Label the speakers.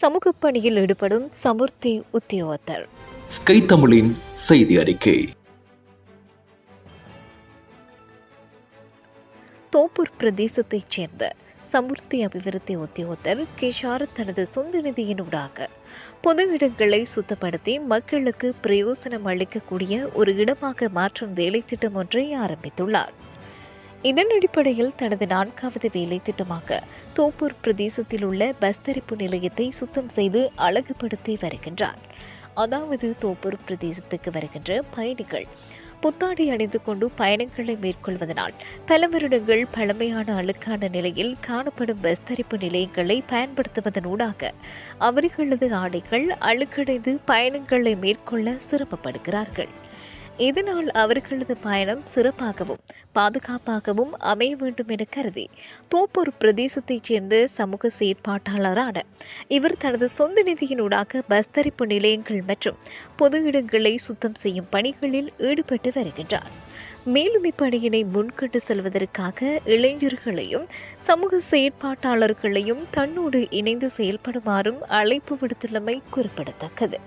Speaker 1: சமூக பணியில் ஈடுபடும் சமுர்த்தி உத்தியோகத்தர்.
Speaker 2: ஸ்கை தமிழின் செய்தி அறிக்கை.
Speaker 1: தோப்பூர் பிரதேசத்தைச் சேர்ந்த சமுர்த்தி அபிவிருத்தி உத்தியோகத்தர் கிஷார் தனது சொந்த நிதியினூடாக பொது இடங்களை சுத்தப்படுத்தி மக்களுக்கு பிரயோசனம் அளிக்கக்கூடிய ஒரு இடமாக மாற்றும் வேலை திட்டம் ஒன்றை ஆரம்பித்துள்ளார். இதன் அடிப்படையில் தனது நான்காவது வேலை திட்டமாக தோப்பூர் பிரதேசத்தில் உள்ள பஸ் தரிப்பு நிலையத்தை சுத்தம் செய்து அழகுபடுத்தி வருகின்றார். அதாவது தோப்பூர் பிரதேசத்துக்கு வருகின்ற பயணிகள் புத்தாடை அணிந்து கொண்டு பயணங்களை மேற்கொள்வதனால் பல வருடங்கள் பழமையான அழுக்கான நிலையில் காணப்படும் பஸ் தரிப்பு நிலையங்களை பயன்படுத்துவதனூடாக அவர்களது ஆடைகள் அழுக்கடைந்து பயணங்களை மேற்கொள்ள சிரமப்படுகிறார்கள். இதனால் அவர்களது பயணம் சிறப்பாகவும் பாதுகாப்பாகவும் அமைய வேண்டும் என கருதி தோப்பூர் பிரதேசத்தைச் சேர்ந்த சமூக செயற்பாட்டாளரான இவர் தனது சொந்த நிதியினூடாக பஸ் தரிப்பு நிலையங்கள் மற்றும் பொது இடங்களை சுத்தம் செய்யும் பணிகளில் ஈடுபட்டு வருகின்றார். மேலும் இப்பணியினை முன்கொண்டு செல்வதற்காக இளைஞர்களையும் சமூக செயற்பாட்டாளர்களையும் தன்னோடு இணைந்து செயல்படுமாறும் அழைப்பு விடுத்துள்ளமை குறிப்பிடத்தக்கது.